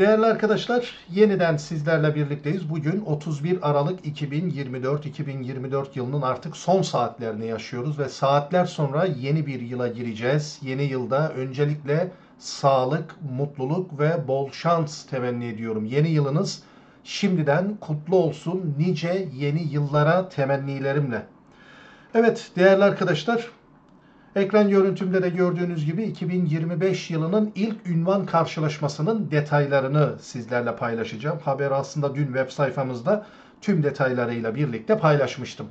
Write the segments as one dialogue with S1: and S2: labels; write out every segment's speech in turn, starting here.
S1: Değerli arkadaşlar, yeniden sizlerle birlikteyiz. Bugün 31 Aralık 2024, 2024 yılının artık son saatlerini yaşıyoruz ve saatler sonra yeni bir yıla gireceğiz. Yeni yılda öncelikle sağlık, mutluluk ve bol şans temenni ediyorum. Yeni yılınız şimdiden kutlu olsun nice yeni yıllara temennilerimle. Evet değerli arkadaşlar, Ekran görüntümde de gördüğünüz gibi 2025 yılının ilk ünvan karşılaşmasının detaylarını sizlerle paylaşacağım. Haber aslında dün web sayfamızda tüm detaylarıyla birlikte paylaşmıştım.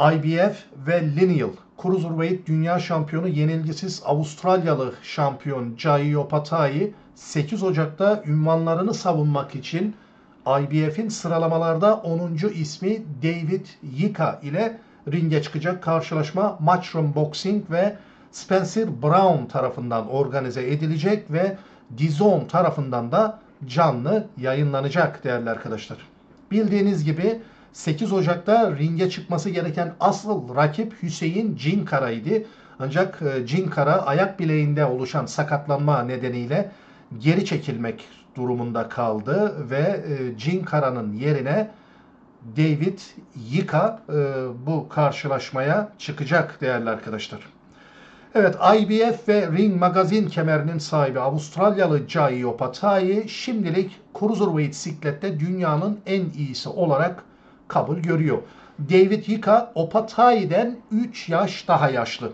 S1: IBF ve Lineal Cruiserweight Dünya Şampiyonu yenilgisiz Avustralyalı şampiyon Jai Opatayi 8 Ocak'ta ünvanlarını savunmak için IBF'in sıralamalarda 10. ismi David Yika ile ringe çıkacak karşılaşma Matchroom Boxing ve Spencer Brown tarafından organize edilecek ve DAZN tarafından da canlı yayınlanacak değerli arkadaşlar. Bildiğiniz gibi 8 Ocak'ta ringe çıkması gereken asıl rakip Hüseyin Cinkara'ydı. Ancak e, Cinkara ayak bileğinde oluşan sakatlanma nedeniyle geri çekilmek durumunda kaldı ve e, Cinkara'nın yerine David Yika e, bu karşılaşmaya çıkacak değerli arkadaşlar. Evet IBF ve Ring Magazine kemerinin sahibi Avustralyalı Jai Opatayi şimdilik Cruiserweight siklette dünyanın en iyisi olarak kabul görüyor. David Yika Opatayi'den 3 yaş daha yaşlı.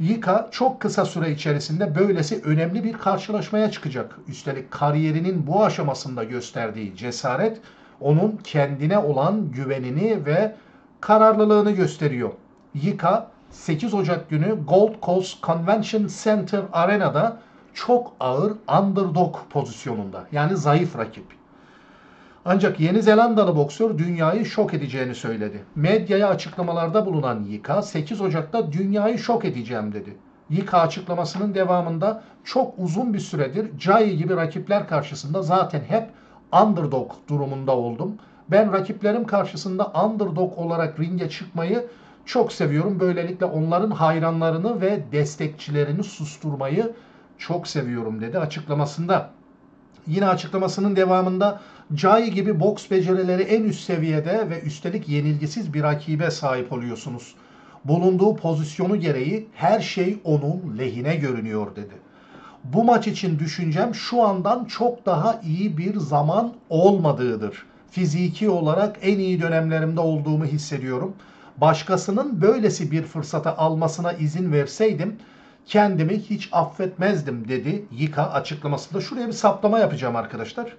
S1: Yika çok kısa süre içerisinde böylesi önemli bir karşılaşmaya çıkacak. Üstelik kariyerinin bu aşamasında gösterdiği cesaret onun kendine olan güvenini ve kararlılığını gösteriyor. Yika 8 Ocak günü Gold Coast Convention Center Arena'da çok ağır underdog pozisyonunda. Yani zayıf rakip. Ancak Yeni Zelandalı boksör dünyayı şok edeceğini söyledi. Medyaya açıklamalarda bulunan Yika 8 Ocak'ta dünyayı şok edeceğim dedi. Yika açıklamasının devamında çok uzun bir süredir Jai gibi rakipler karşısında zaten hep underdog durumunda oldum. Ben rakiplerim karşısında underdog olarak ringe çıkmayı çok seviyorum. Böylelikle onların hayranlarını ve destekçilerini susturmayı çok seviyorum dedi açıklamasında. Yine açıklamasının devamında Jai gibi boks becerileri en üst seviyede ve üstelik yenilgisiz bir rakibe sahip oluyorsunuz. Bulunduğu pozisyonu gereği her şey onun lehine görünüyor dedi. Bu maç için düşüncem şu andan çok daha iyi bir zaman olmadığıdır. Fiziki olarak en iyi dönemlerimde olduğumu hissediyorum. Başkasının böylesi bir fırsata almasına izin verseydim kendimi hiç affetmezdim dedi Yika açıklamasında. Şuraya bir saplama yapacağım arkadaşlar.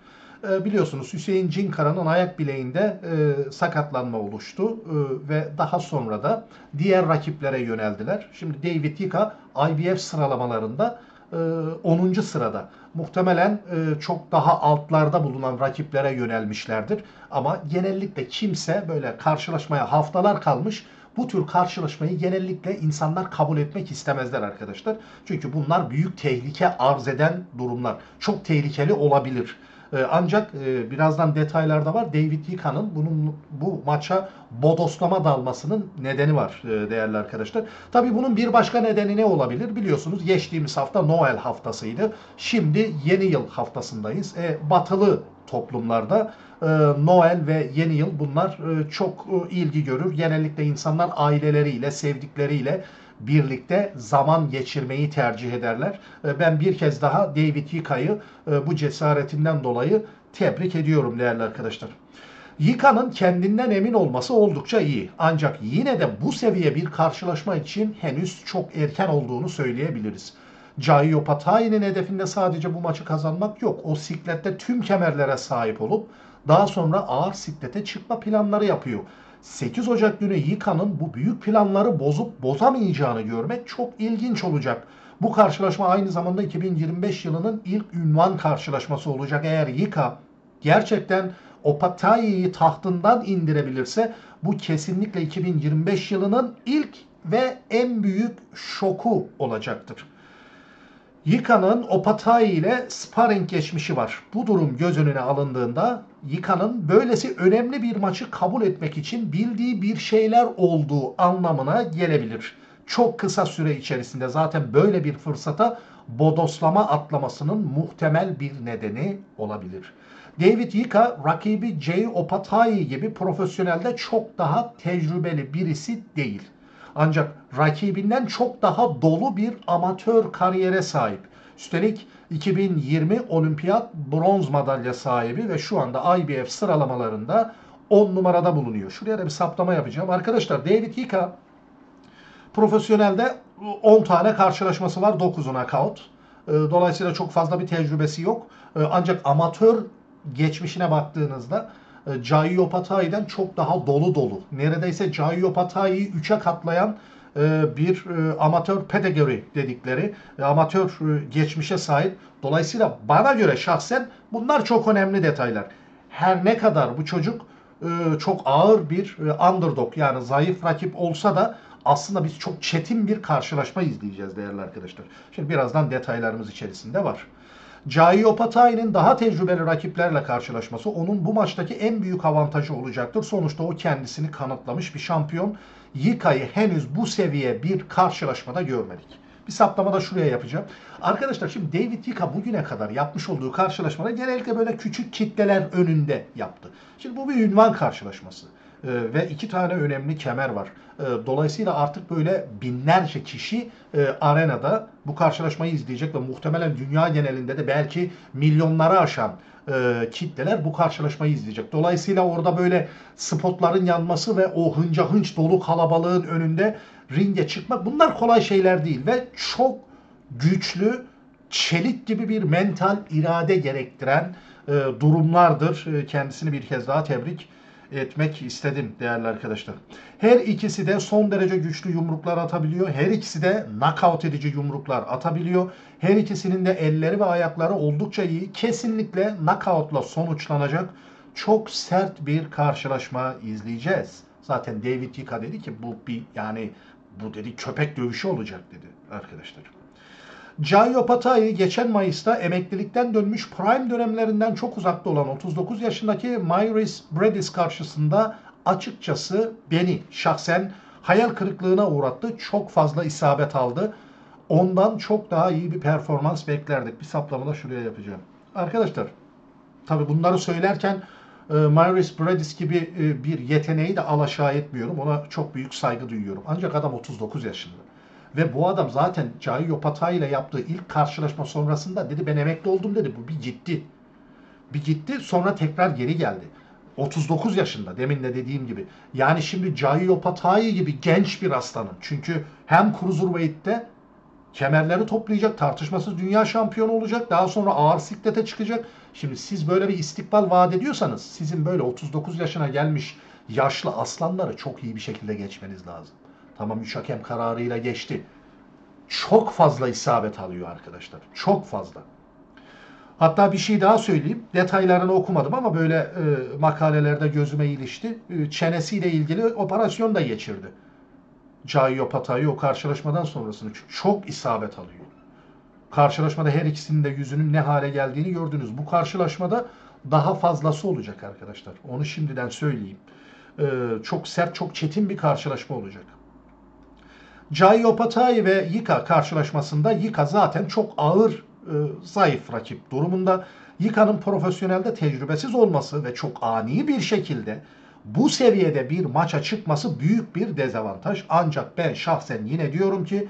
S1: Ee, biliyorsunuz Hüseyin Cinkara'nın ayak bileğinde e, sakatlanma oluştu e, ve daha sonra da diğer rakiplere yöneldiler. Şimdi David Yika IBF sıralamalarında 10. E, sırada. Muhtemelen e, çok daha altlarda bulunan rakiplere yönelmişlerdir. Ama genellikle kimse böyle karşılaşmaya haftalar kalmış bu tür karşılaşmayı genellikle insanlar kabul etmek istemezler arkadaşlar. Çünkü bunlar büyük tehlike arz eden durumlar. Çok tehlikeli olabilir. Ee, ancak e, birazdan detaylarda var. David Yika'nın bunun bu maça bodoslama dalmasının nedeni var e, değerli arkadaşlar. Tabii bunun bir başka nedeni ne olabilir? Biliyorsunuz geçtiğimiz hafta Noel haftasıydı. Şimdi yeni yıl haftasındayız. E, batılı toplumlarda e, Noel ve yeni yıl bunlar e, çok e, ilgi görür. Genellikle insanlar aileleriyle, sevdikleriyle birlikte zaman geçirmeyi tercih ederler. E, ben bir kez daha David Yika'yı e, bu cesaretinden dolayı tebrik ediyorum değerli arkadaşlar. Yika'nın kendinden emin olması oldukça iyi. Ancak yine de bu seviye bir karşılaşma için henüz çok erken olduğunu söyleyebiliriz. Caio Patayi'nin hedefinde sadece bu maçı kazanmak yok. O siklette tüm kemerlere sahip olup daha sonra ağır siklete çıkma planları yapıyor. 8 Ocak günü Yika'nın bu büyük planları bozup bozamayacağını görmek çok ilginç olacak. Bu karşılaşma aynı zamanda 2025 yılının ilk ünvan karşılaşması olacak. Eğer Yika gerçekten Opatayi'yi tahtından indirebilirse bu kesinlikle 2025 yılının ilk ve en büyük şoku olacaktır. Yika'nın Opatay ile sparring geçmişi var. Bu durum göz önüne alındığında Yika'nın böylesi önemli bir maçı kabul etmek için bildiği bir şeyler olduğu anlamına gelebilir. Çok kısa süre içerisinde zaten böyle bir fırsata bodoslama atlamasının muhtemel bir nedeni olabilir. David Yika rakibi Jay Opatayi gibi profesyonelde çok daha tecrübeli birisi değil. Ancak rakibinden çok daha dolu bir amatör kariyere sahip. Üstelik 2020 olimpiyat bronz madalya sahibi ve şu anda IBF sıralamalarında 10 numarada bulunuyor. Şuraya da bir saptama yapacağım. Arkadaşlar David Hika profesyonelde 10 tane karşılaşması var. 9'u knockout. Ee, Dolayısıyla çok fazla bir tecrübesi yok. Ee, Ancak amatör geçmişine baktığınızda Caio Patai'den çok daha dolu dolu. Neredeyse Caio Patai'yi 3'e katlayan e, bir e, amatör pedigree dedikleri e, amatör e, geçmişe sahip. Dolayısıyla bana göre şahsen bunlar çok önemli detaylar. Her ne kadar bu çocuk e, çok ağır bir e, underdog yani zayıf rakip olsa da aslında biz çok çetin bir karşılaşma izleyeceğiz değerli arkadaşlar. Şimdi birazdan detaylarımız içerisinde var. Caio Patai'nin daha tecrübeli rakiplerle karşılaşması onun bu maçtaki en büyük avantajı olacaktır. Sonuçta o kendisini kanıtlamış bir şampiyon. Yika'yı henüz bu seviye bir karşılaşmada görmedik. Bir saplama da şuraya yapacağım. Arkadaşlar şimdi David Yika bugüne kadar yapmış olduğu karşılaşmalar genellikle böyle küçük kitleler önünde yaptı. Şimdi bu bir ünvan karşılaşması. Ee, ve iki tane önemli kemer var. Ee, dolayısıyla artık böyle binlerce kişi e, arenada bu karşılaşmayı izleyecek ve muhtemelen dünya genelinde de belki milyonları aşan e, kitleler bu karşılaşmayı izleyecek. Dolayısıyla orada böyle spotların yanması ve o hınca hınç dolu kalabalığın önünde ringe çıkmak bunlar kolay şeyler değil ve çok güçlü çelik gibi bir mental irade gerektiren e, durumlardır. Kendisini bir kez daha tebrik etmek istedim değerli arkadaşlar. Her ikisi de son derece güçlü yumruklar atabiliyor. Her ikisi de knockout edici yumruklar atabiliyor. Her ikisinin de elleri ve ayakları oldukça iyi. Kesinlikle knockoutla sonuçlanacak çok sert bir karşılaşma izleyeceğiz. Zaten David Yika dedi ki bu bir yani bu dedi köpek dövüşü olacak dedi arkadaşlar. Caio Patay geçen Mayıs'ta emeklilikten dönmüş prime dönemlerinden çok uzakta olan 39 yaşındaki Myris Bredis karşısında açıkçası beni şahsen hayal kırıklığına uğrattı. Çok fazla isabet aldı. Ondan çok daha iyi bir performans beklerdik. Bir saplama da şuraya yapacağım. Arkadaşlar tabi bunları söylerken e, Myris Bredis gibi e, bir yeteneği de alaşağı etmiyorum. Ona çok büyük saygı duyuyorum. Ancak adam 39 yaşında. Ve bu adam zaten Caio Patay ile yaptığı ilk karşılaşma sonrasında dedi ben emekli oldum dedi. Bu bir gitti. Bir gitti sonra tekrar geri geldi. 39 yaşında demin de dediğim gibi. Yani şimdi Caio Patay gibi genç bir aslanın. Çünkü hem Cruiserweight'te kemerleri toplayacak, tartışmasız dünya şampiyonu olacak. Daha sonra ağır siklete çıkacak. Şimdi siz böyle bir istikbal vaat ediyorsanız sizin böyle 39 yaşına gelmiş yaşlı aslanları çok iyi bir şekilde geçmeniz lazım. Tamam 3 hakem kararıyla geçti. Çok fazla isabet alıyor arkadaşlar. Çok fazla. Hatta bir şey daha söyleyeyim. Detaylarını okumadım ama böyle e, makalelerde gözüme ilişti. E, çenesiyle ilgili operasyon da geçirdi. Caio Patay o karşılaşmadan sonrasını çok isabet alıyor. Karşılaşmada her ikisinin de yüzünün ne hale geldiğini gördünüz. Bu karşılaşmada daha fazlası olacak arkadaşlar. Onu şimdiden söyleyeyim. E, çok sert, çok çetin bir karşılaşma olacak. Patay ve Yika karşılaşmasında Yika zaten çok ağır, e, zayıf rakip durumunda. Yika'nın profesyonelde tecrübesiz olması ve çok ani bir şekilde bu seviyede bir maça çıkması büyük bir dezavantaj. Ancak ben şahsen yine diyorum ki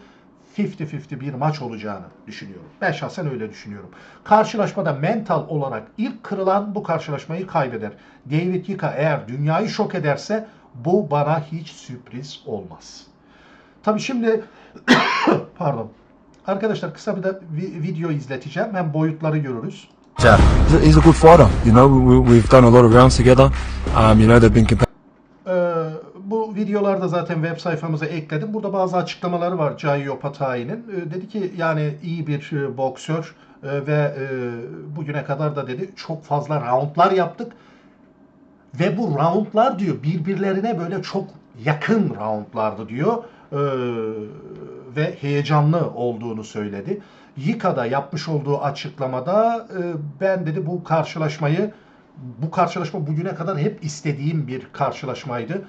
S1: 50-50 bir maç olacağını düşünüyorum. Ben şahsen öyle düşünüyorum. Karşılaşmada mental olarak ilk kırılan bu karşılaşmayı kaybeder. David Yika eğer dünyayı şok ederse bu bana hiç sürpriz olmaz. Tabii şimdi pardon. Arkadaşlar kısa bir de vi- video izleteceğim. Hem boyutları görürüz.
S2: Yeah, he's a, good fighter. You know, we, we've done a lot of rounds together. Um, you know, they've been
S1: Ee, bu videolarda zaten web sayfamıza ekledim. Burada bazı açıklamaları var Caio Patai'nin. Ee, dedi ki yani iyi bir e, boksör e, ve e, bugüne kadar da dedi çok fazla roundlar yaptık. Ve bu roundlar diyor birbirlerine böyle çok yakın roundlardı diyor. Ee, ve heyecanlı olduğunu söyledi. Yika'da yapmış olduğu açıklamada e, ben dedi bu karşılaşmayı bu karşılaşma bugüne kadar hep istediğim bir karşılaşmaydı.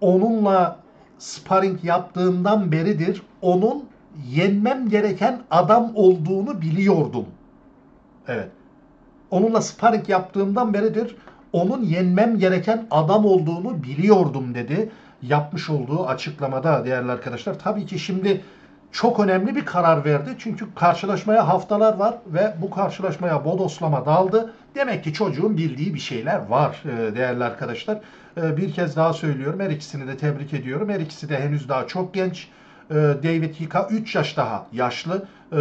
S1: Onunla sparring yaptığımdan beridir onun yenmem gereken adam olduğunu biliyordum. Evet. Onunla sparring yaptığımdan beridir onun yenmem gereken adam olduğunu biliyordum dedi. Yapmış olduğu açıklamada değerli arkadaşlar. Tabii ki şimdi çok önemli bir karar verdi. Çünkü karşılaşmaya haftalar var ve bu karşılaşmaya bodoslama daldı. Demek ki çocuğun bildiği bir şeyler var e, değerli arkadaşlar. E, Bir kez daha söylüyorum. Her ikisini de tebrik ediyorum. Her ikisi de henüz daha çok genç. E, David Hika 3 yaş daha yaşlı. E,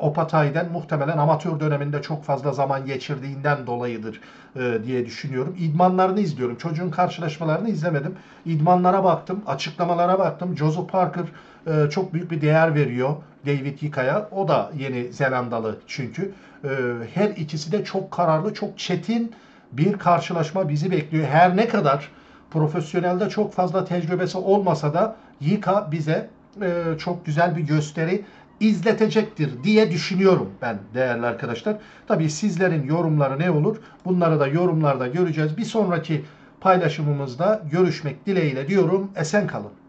S1: Opatay'den muhtemelen amatör döneminde çok fazla zaman geçirdiğinden dolayıdır e, diye düşünüyorum. İdmanlarını izliyorum. Çocuğun karşılaşmalarını izlemedim. İdmanlara baktım, açıklamalara baktım. Joseph Parker e, çok büyük bir değer veriyor David Hika'ya. O da Yeni Zelandalı çünkü. E, her ikisi de çok kararlı, çok çetin bir karşılaşma bizi bekliyor. Her ne kadar profesyonelde çok fazla tecrübesi olmasa da Yika bize e, çok güzel bir gösteri izletecektir diye düşünüyorum ben değerli arkadaşlar. Tabii sizlerin yorumları ne olur? Bunları da yorumlarda göreceğiz. Bir sonraki paylaşımımızda görüşmek dileğiyle diyorum. Esen kalın.